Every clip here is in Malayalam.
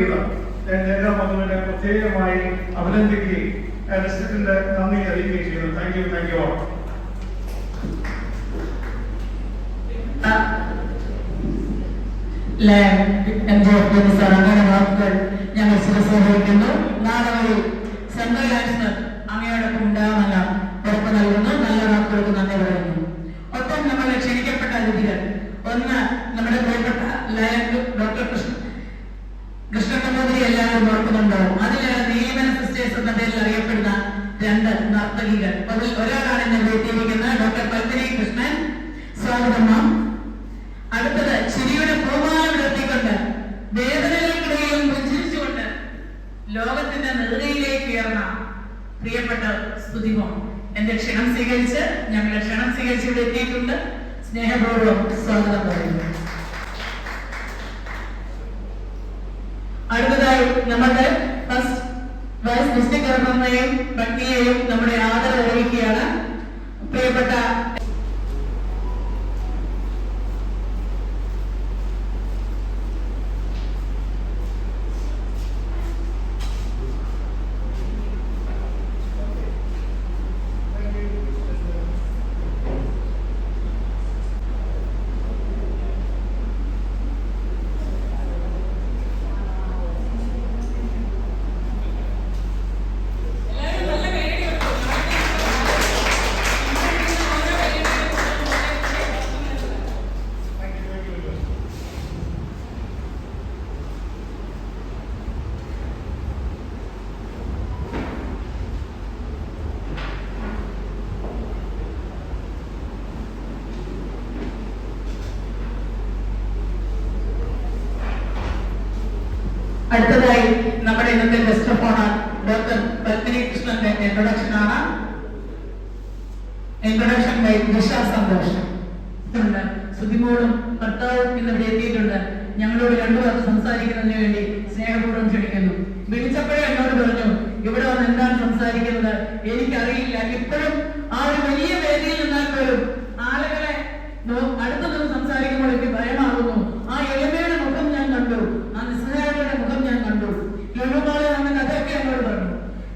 എല്ലാ പ്രത്യേകമായി അഭിനന്ദിക്കുകയും നന്ദി അറിയിക്കുകയും ചെയ്യുന്നു. താങ്ക് യു താങ്ക് യു ഞങ്ങൾ ശിരസഹിക്കുന്നു നാളെ ഒരു സെൻട്രൽ ലാൻഡ് അങ്ങയോടൊപ്പം ഉണ്ടാവുമെന്ന ഉറപ്പ് നൽകുന്നു നല്ല വാക്കുകൾക്ക് നന്ദി പറയുന്നു ഒപ്പം നമ്മളെ ക്ഷണിക്കപ്പെട്ട അതിഥികൾ ഒന്ന് നമ്മുടെ പ്രിയപ്പെട്ട ലയൻ ഡോക്ടർ കൃഷ്ണ കൃഷ്ണകുമാരി എല്ലാവരും ഓർക്കുന്നുണ്ടാവും അതിലാണ് നിയമന സിസ്റ്റേഴ്സ് എന്ന പേരിൽ അറിയപ്പെടുന്ന രണ്ട് നർത്തകികൾ അതിൽ ഒരാളാണ് ഇന്ന് എത്തിയിരിക്കുന്ന ഡോക്ടർ പത്മിനി കൃഷ്ണൻ. സ്വാഗതം മാം. അടുത്തത് ചിരിയുടെ പൂമാല വിടർത്തിക്കൊണ്ട് വേദനകൾക്കിടയിലും പുഞ്ചിരിച്ചുകൊണ്ട് ലോകത്തിന്റെ നെറുകയിലേക്ക് ഉയർന്ന പ്രിയപ്പെട്ട സ്തുതിമോൻ. എന്റെ ക്ഷണം സ്വീകരിച്ച് ഞങ്ങളുടെ ക്ഷണം സ്വീകരിച്ച് ഇവിടെ എത്തിയിട്ടുണ്ട്. സ്നേഹപൂർവം സ്വാഗതം പറയുന്നു. അടുത്തതായി നമ്മുടെ ഫസ്റ്റ് വൈസ് ഡിസ്ട്രിക്ട് ഗവർണറിനെയും പത്നിയെയും നമ്മുടെ അടുത്തതായി നമ്മുടെ ഇന്നത്തെ guest of honour doctor Padmini കൃഷ്ണന്റെ ഇൻട്രൊഡക്ഷൻ ആണ്. Introduction by Nisha Santhosh. സുധിമോളും ഭർത്താവും ഇന്നിവിടെ എത്തിയിട്ടുണ്ട്. ഞങ്ങളോട് രണ്ടു വാക്ക് സംസാരിക്കുന്നതിന് വേണ്ടി സ്നേഹപൂർവം ക്ഷണിക്കുന്നു. വിളിച്ചപ്പോഴേ എന്നോട് പറഞ്ഞു ഇവിടെ വന്ന് എന്താണ് സംസാരിക്കുന്നത്? എനിക്കറിയില്ല. ഇപ്പോഴും ആ ഒരു വലിയ വേദിയിൽ നിന്നാൽ പോലും ആളുകളെ അടുത്ത ദിവസം സംസാരിക്കുമ്പോൾ എനിക്ക് ഭയമാകുന്നു ആ എളിമയുടെ മുഖം ഞാൻ കണ്ടു ആ നിസ്സഹായതയുടെ മുഖം ഞാൻ കണ്ടു ലുലുമാളെ വന്ന കഥയൊക്കെ എന്നോട് പറഞ്ഞു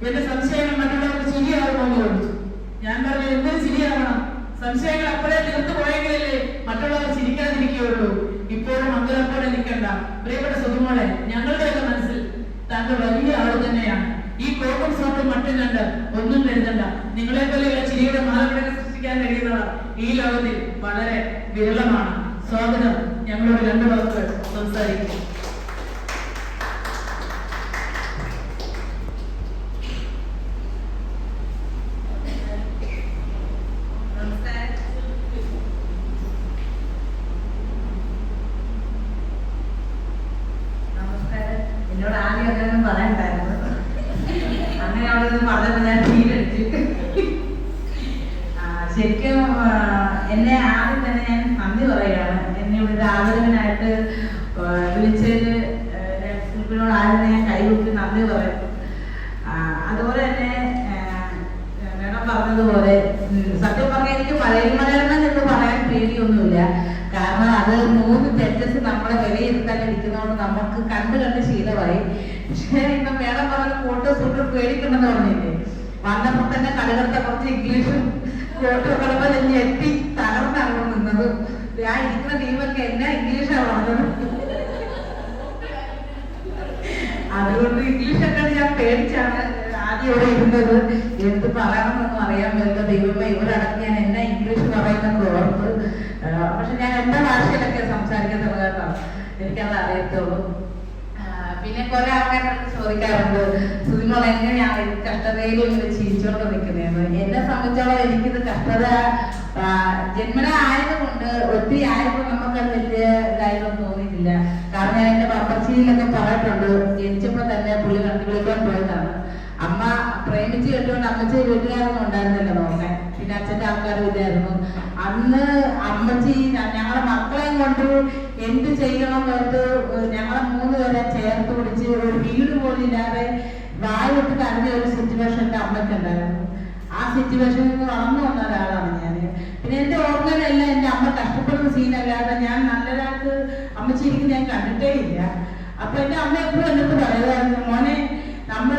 എന്റെ സംശയങ്ങൾ മറ്റുള്ളവർക്ക് ശരിയാകുമോ എന്ന് ചോദിച്ചു ഞാൻ പറഞ്ഞു എന്തിനു ശരിയാവണം സംശയങ്ങൾ അപ്പോഴേ തീർത്തു പോയെങ്കിലല്ലേ മറ്റുള്ളവർ ചിരിക്കാതിരിക്കുകയുള്ളൂ. ഇപ്പോഴും മംഗളപ്പോടെ നിൽക്കണ്ട. പ്രിയപ്പെട്ട സുഖമോളെ ഞങ്ങളുടെയൊക്കെ മനസ്സിൽ താങ്കൾ വലിയ ആൾ തന്നെയാണ്. ഈ കോപ്പും സോപ്പും മറ്റും കണ്ട് ഒന്നും കരുതണ്ട. നിങ്ങളെ പോലെയുള്ള ചിരിയുടെ മാലപ്പിടകൾ സൃഷ്ടിക്കാൻ കഴിയുന്നവർ ഈ ലോകത്തിൽ വളരെ വിരളമാണ്. സ്വാഗതം. ഞങ്ങളോട് രണ്ടു വാക്കുകൾ സംസാരിക്കും നമസ്കാരം എന്നോട് ആദ്യം അങ്ങനെ പറയണ്ടായിരുന്നു അങ്ങനെ പറഞ്ഞപ്പോ ഞാൻ ഫീലടിച്ചു ശരിക്കും എന്നെ ആദ്യം തന്നെ ഞാൻ നന്ദി പറയുകയാണ്. എന്നെ ഇവിടെ ആദരവനായിട്ട് വിളിച്ചതിൽ ശില്പിനോട് ആദ്യം ഞാൻ കൈകൊട്ടി നന്ദി പറയുന്നു അതുപോലെ തന്നെ മേഡം പറഞ്ഞതുപോലെ സത്യം പറഞ്ഞാൽ എനിക്ക് പഴയ മലയാളം എന്ന് പറയാൻ പേടിയൊന്നുമില്ല. കാരണം അത് മൂന്ന് ജഡ്ജസ് നമ്മളെ വിലയിരുത്താൻ ഇരിക്കുന്നതുകൊണ്ട് നമുക്ക് കണ്ട് കണ്ട് ശീലമായി. ഇപ്പൊ മേഡം പറഞ്ഞ ഫോട്ടോ സൂട്ട് പേടിക്കണ്ടെന്ന് പറഞ്ഞില്ലേ? വന്നപ്പോൾ തന്നെ കടുകത്ത കുറച്ച് ഇംഗ്ലീഷും ഫോട്ടോ തന്നെ എത്തി തകർന്നാണ് നിന്നത്. ഞാൻ ഇരിക്കുന്ന ടീമൊക്കെ എന്നാ ഇംഗ്ലീഷാണ് പറഞ്ഞത്? അതുകൊണ്ട് ഇംഗ്ലീഷൊക്കെ ഞാൻ പേടിച്ചാണ് ആദ്യം ഇവിടെ ഇരുന്നത്. എന്ത് പറയണമെന്നൊന്നും അറിയാൻ വരുന്ന ദൈവമേ ഇവരടക്കം ഞാൻ എന്നാ ഇംഗ്ലീഷ് പറയുന്നത് ഓർത്ത്. പക്ഷെ ഞാൻ എന്റെ ഭാഷയിലൊക്കെ സംസാരിക്കുന്നത് കേട്ടോ എനിക്കത് അറിയത്തുള്ളൂ പിന്നെ കുറെ ആൾക്കാരൊക്കെ ചോദിക്കാറുണ്ട് സുനിമോൾ എങ്ങനെയാണ് ഈ കഷ്ടതയിൽ ഇങ്ങനെ ചിരിച്ചോണ്ട് നിൽക്കുന്നതെന്ന് എന്നെ സംബന്ധിച്ചോളം എനിക്കിത് കഷ്ടത ജന്മന ആയതുകൊണ്ട് ഒത്തിരി ആയപ്പോൾ നമുക്കത് വലിയ ഇതായിട്ടൊന്നും തോന്നിയിട്ടില്ല. കാരണം ഞാൻ എന്റെ പപ്പച്ചിയിലൊക്കെ പറഞ്ഞിട്ടുണ്ട് ജനിച്ചപ്പോൾ തന്നെ പുള്ളി കണ്ടു വിളിക്കാൻ പോയതാണ്. അമ്മ പ്രേമിച്ച് കെട്ടുകൊണ്ട് അമ്മച്ചി വീട്ടുകാരൊന്നും ഉണ്ടായിരുന്നില്ല നോക്കാൻ പിന്നെ അച്ഛന്റെ ആൾക്കാരും ഇല്ലായിരുന്നു. അന്ന് അമ്മച്ചി ഞങ്ങളുടെ ഞങ്ങളെ മക്കളെയും കൊണ്ട് എന്ത് ചെയ്യണം എന്ന് ഞങ്ങളെ മൂന്ന് പേരെ ചേർത്ത് പിടിച്ച് ഒരു വീട് പോലും ഇല്ലാതെ വായിട്ട് കരഞ്ഞ ഒരു സിറ്റുവേഷൻ എന്റെ അമ്മയ്ക്കുണ്ടായിരുന്നു ആ സിറ്റുവേഷൻ വളർന്നു വന്ന ഒരാളാണ് ഞാൻ പിന്നെ എന്റെ ഓർമ്മയിലല്ല എന്റെ അമ്മ കഷ്ടപ്പെടുന്ന സീനല്ലാതെ ഞാൻ നല്ലൊരാൾക്ക് അമ്മച്ചിരിക്കുന്ന ഞാൻ കണ്ടിട്ടേ ഇല്ല അപ്പൊ എന്റെ അമ്മ എപ്പോഴും എന്നിട്ട് പറയുമായിരുന്നു മോനെ നമ്മൾ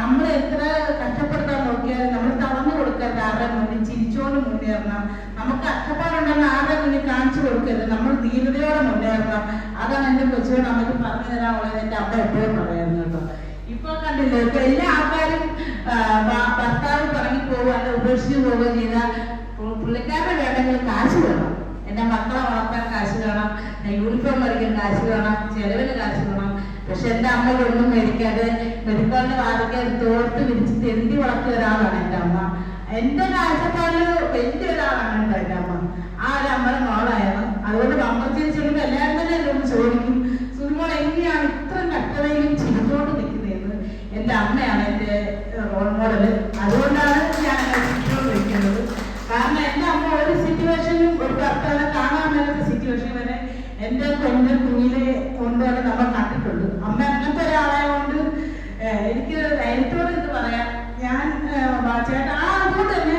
നമ്മൾ എത്ര കഷ്ടപ്പെടുത്താൻ നോക്കിയാലും നമ്മൾ തളർന്നു കൊടുക്കരുത്. ആരുടെ മുന്നിൽ ചിരിച്ചോണ്ട് മുന്നേറണം. നമുക്ക് കഷ്ടപ്പാടുണ്ടെന്ന് ആരുടെ മുന്നിൽ കാണിച്ചു കൊടുക്കരുത്. നമ്മൾ ധീരതയോടെ മുന്നേറണം. അതാണ് എന്റെ കൊച്ചുകൊണ്ട് അമ്മയ്ക്ക് പറഞ്ഞു തരാനുള്ളത് എന്റെ അമ്മ എപ്പോഴും പറയുന്നു കേട്ടോ. ഇപ്പൊ കണ്ടില്ലേ ഇപ്പൊ എല്ലാ ആൾക്കാരും ഭർത്താവ് പറഞ്ഞു പോകുക അല്ലെ ഉപേക്ഷിച്ച് പോവുക ചെയ്ത പുള്ളിക്കാരുടെ വേണ്ടെങ്കിൽ കാശ് വേണം. എന്റെ മക്കളെ വളർത്താൻ കാശ് വേണം. യൂണിഫോം വരയ്ക്കാൻ കാശ് വേണം. ചെലവിന് കാശ് വേണം. പക്ഷെ എന്റെ അമ്മ ഒന്നും മേടിക്കാതെ മെഡിക്കലിന്റെ വാതിക്കാൻ തോർത്ത് വിരിച്ച് തെണ്ടി വളർത്തിയ ഒരാളാണ് എന്റെ അമ്മ. എന്റെ കാഴ്ചപ്പാടിൽ വലിയ ഒരാളാണ് കേട്ടോ എന്റെ അമ്മ. ആ ഒരു അമ്മയുടെ മോളായിരുന്നു. അതുകൊണ്ട് പമ്പർച്ചേരിച്ചുകൊണ്ട് എല്ലാവരും തന്നെ എന്നോട് ചോദിക്കും സുരുമോൾ എങ്ങനെയാണ് ഇത്രയും കട്ടതയിലും ചിരിച്ചോണ്ട് നിൽക്കുന്നതെന്ന്? എന്റെ അമ്മയാണ് എന്റെ റോൾ മോഡൽ അതുകൊണ്ടാണ് ഞാൻ ചിരിച്ചോണ്ട് നിൽക്കുന്നത്. കാരണം എന്റെ അമ്മ ഒരു സിറ്റുവേഷനും ഒരു ഭർത്താവിനെ കാണാൻ മേലാത്ത സിറ്റുവേഷൻ വരെ എന്റെ പെണ്ണ് കുഞ്ഞിലെ കൊണ്ടുവരെ നമ്മൾ എനിക്ക് ധൈര്യത്തോടെ ഇത് പറയാം ഞാൻ ചേട്ടാ ആ അതുകൊണ്ട് തന്നെ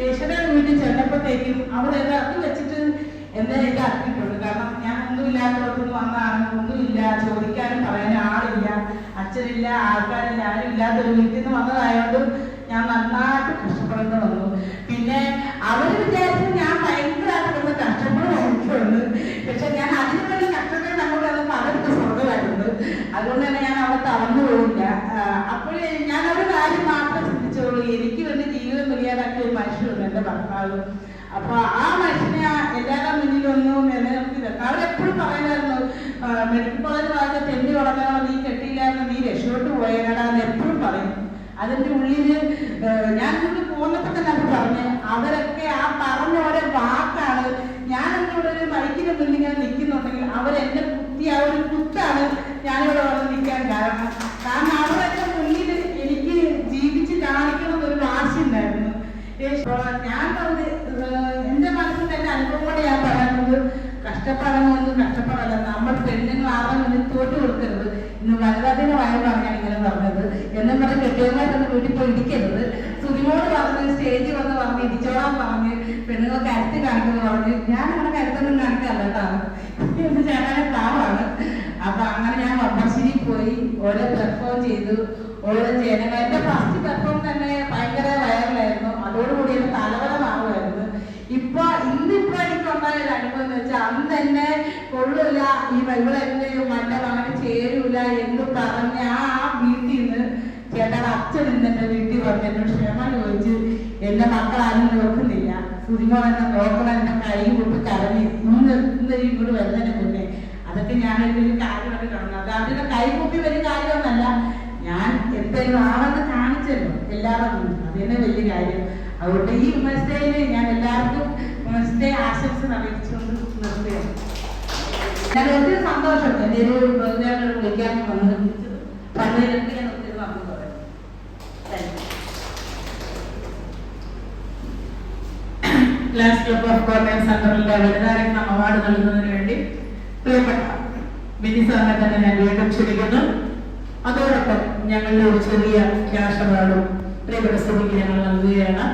യേശുദയുടെ വീട്ടിൽ ചെന്നപ്പോഴത്തേക്കും അവിടെ അത് വെച്ചിട്ട് എന്നെ ഇതാക്കിയിട്ടുണ്ട് കാരണം ഞാൻ ഒന്നുമില്ലാത്തവർക്കൊന്നും വന്നാണ് ഒന്നുമില്ല ചോദിക്കാനും പറയാനും ആളില്ല അച്ഛനില്ല ആൾക്കാരില്ല ആരും ഇല്ലാത്തൊരു വീട്ടിൽ നിന്ന് വന്നതായതുകൊണ്ട് ഞാൻ നന്നായിട്ട് കഷ്ടപ്പെടേണ്ടി വന്നു. പിന്നെ അവർ വിചാരിച്ചു ഞാൻ ഭയങ്കരമായിട്ട് കിടന്ന് കഷ്ടപ്പെടുന്നുണ്ട് പക്ഷെ ഞാൻ അതിന് വേണ്ടി കഷ്ടപ്പെട്ട് അങ്ങോട്ട് വന്നപ്പോൾ അവർക്ക് സ്വർഗമായിട്ടുണ്ട് അതുകൊണ്ട് തന്നെ ഞാൻ അവിടെ തളർന്നു പോയില്ല അപ്പോഴേ ഞാൻ ഒരു കാര്യം മാത്രം ചിന്തിച്ചോളൂ എനിക്ക് വേണ്ടി ജീവിതം വലിയാതാക്കിയ ഒരു മനുഷ്യരുണ്ട് എന്റെ അപ്പൊ ആ മനുഷ്യനെ എല്ലാവരുടെ മുന്നിലൊന്നും നിലനിർത്തില്ല അവരെപ്പോഴും പറയുമായിരുന്നു മെഡിക്കൽ കോളേജ് ഭാഗത്ത് തെന്നി വളർന്നോ നീ കെട്ടിയില്ലായിരുന്നു നീ രക്ഷോട്ട് പോയേടാ എന്ന് എപ്പോഴും പറയും. അതിന്റെ ഉള്ളിൽ ഞാൻ ഇങ്ങോട്ട് പോന്നപ്പോ തന്നെ അത് പറഞ്ഞു. അവരൊക്കെ ആ പറഞ്ഞ ഓരോ വാക്കാണ്. ഞാൻ ഇവിടെ ഒരു മൈക്കിന് മുന്നിൽ ഇങ്ങനെ നിൽക്കുന്നുണ്ടെങ്കിൽ അവരെന്നെ കുത്തി ആ ഒരു കുത്താണ് ഞാനിവിടെ വന്ന് നിൽക്കാൻ കാരണം. കാരണം അവരൊക്കെ മുന്നിൽ എനിക്ക് ജീവിച്ച് കാണിക്കണം എന്നൊരു വാശി ഉണ്ടായിരുന്നു. ഞാൻ പറഞ്ഞ് ഏഹ്, എന്റെ മനസ്സിൽ തന്നെ അനുഭവം കൊണ്ട് ഞാൻ പറയുന്നത് കഷ്ടപ്പെടണമെന്നും കഷ്ടപ്പാടല്ല. നമ്മൾ പെണ്ണുങ്ങൾ ആരുടെ മുന്നിൽ തോറ്റു കൊടുക്കരുത്. ഇന്ന് വനിതാദിന വായു ഞാൻ ഇങ്ങനെ പറഞ്ഞത്. എന്നും പറഞ്ഞ് കെട്ടിയന്മാരൊന്നും വീട്ടിൽ പോയി ഇരിക്കരുത്. സുനിമോട് പറഞ്ഞ് സ്റ്റേജിൽ വന്ന് പറഞ്ഞ് ഇരിച്ചോളാൻ പറഞ്ഞ് പെണ്ണുങ്ങൾ കരുത്ത് കാണിക്കുന്നു പറഞ്ഞ് ഞാൻ അങ്ങനെ കരുത്തൊന്നും കാണിക്കാറില്ല കേട്ടോ. എന്ന് ചേട്ടാനെ പാവാണ് അപ്പൊ അങ്ങനെ ഞാൻ വമ്പശ്ശേരി പോയി ഓരോ പെർഫോം ചെയ്തു. ഓരോ ജനങ്ങൾ. എന്റെ ഫസ്റ്റ് പെർഫോം തന്നെ ഭയങ്കര വയറലായിരുന്നു അതോടുകൂടി എന്റെ തലവര മാറുമായിരുന്നു ഇപ്പൊ ഇന്നിപ്പോ എനിക്കുണ്ടായ ഒരു അനുഭവം എന്ന് വെച്ചാൽ അന്ന് തന്നെ കൊള്ളൂല ഈ വെള്ളത്തിന്റെ മറ്റ അങ്ങനെ ചേരൂല എന്ന് പറഞ്ഞ ആ വീട്ടിൽ നിന്ന് ചേട്ടാ അച്ഛൻ ഇന്ന് എന്റെ വീട്ടിൽ വന്ന് എന്നോട് ക്ഷമ ചോദിച്ച് എന്റെ മക്കൾ ആരും നോക്കുന്നില്ല. സുതിമോൾ എന്നെ നോക്കണം എന്നെ കൈ കൊണ്ട് കരഞ്ഞ് ഇന്ന് ഇന്ന് ഇങ്ങോട്ട് വരുന്നതിന് മുന്നേ അതൊക്കെ ഞാൻ ഒരു കാര്യമായിട്ട് കാണുന്നത് അത് അവരുടെ കൈ കൂപ്പി വലിയ കാര്യമൊന്നല്ല ഞാൻ എന്തെങ്കിലും ആണെന്ന് കാണിച്ചല്ലോ എല്ലാവരും അത് തന്നെ വലിയ കാര്യം. അതുകൊണ്ട് ഈ ഡേയിൽ ഞാൻ എല്ലാവർക്കും വുമൻസ് ഡേ ആശംസ അറിയിച്ചുകൊണ്ട് നിർത്തുകയാണ്. ഞാൻ ഒത്തിരി സന്തോഷം എന്റെ ഒരു ബന്ധുക്കളെ വിളിക്കാൻ വന്ന് പള്ളിയിലൊക്കെ ഞാൻ ഒത്തിരി ക്ലബ് ഓഫ് അവാർഡ് നൽകുന്നതിന് വേണ്ടി പ്രിയപ്പെട്ട മിനി സാറിനെ തന്നെ ഞാൻ വീണ്ടും ക്ഷണിക്കുന്നു. അതോടൊപ്പം ഞങ്ങളുടെ ഒരു ചെറിയ ക്യാഷ് അവാർഡും പ്രിയപ്പെട്ട സ്ഥിതിക്ക് ഞങ്ങൾ നൽകുകയാണ്.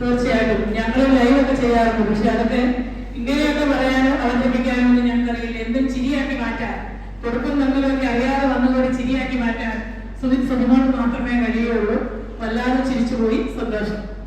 തീർച്ചയായിട്ടും ഞങ്ങൾ ലൈവ് ഒക്കെ ചെയ്യാറുണ്ട്. പക്ഷെ അതൊക്കെ ഇങ്ങനെയൊക്കെ പറയാനോ അവതരിപ്പിക്കാനോ ഒന്നും ഞങ്ങൾക്കറിയില്ല. എന്തും ചിരിയാക്കി മാറ്റാൻ തുടക്കം നിങ്ങളൊക്കെ അറിയാതെ വന്നതോടെ ചിരിയാക്കി മാറ്റാൻ സുഖിത് സുഖമോട് മാത്രമേ കഴിയുള്ളൂ വല്ലാതെ ചിരിച്ചുപോയി. സന്തോഷം.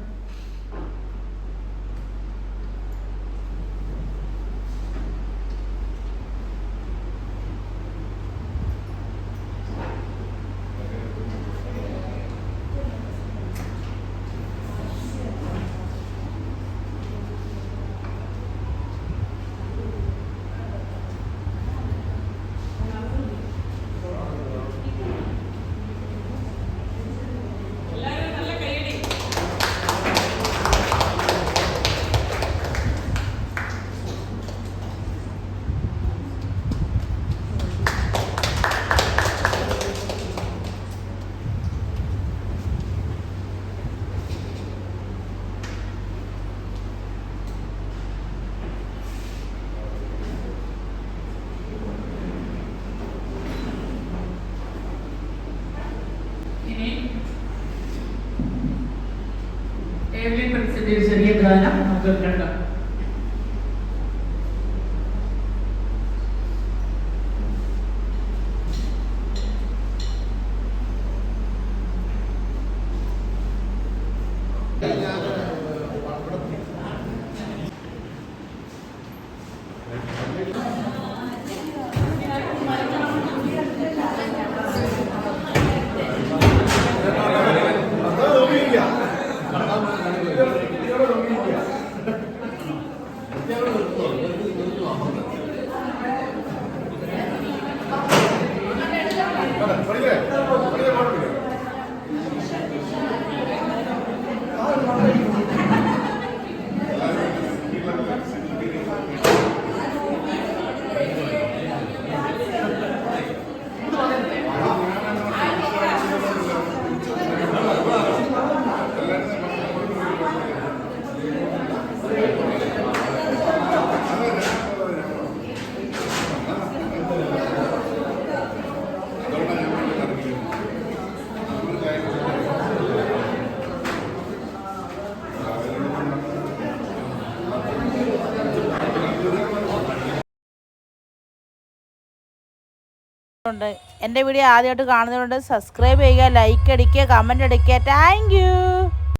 Evelyn ഉണ്ട് എന്റെ വീഡിയോ ആദ്യമായിട്ട് കാണുന്നതുകൊണ്ട് സബ്സ്ക്രൈബ് ചെയ്യുക ലൈക്ക് അടിക്കുക കമന്റ് അടിക്കുക. താങ്ക്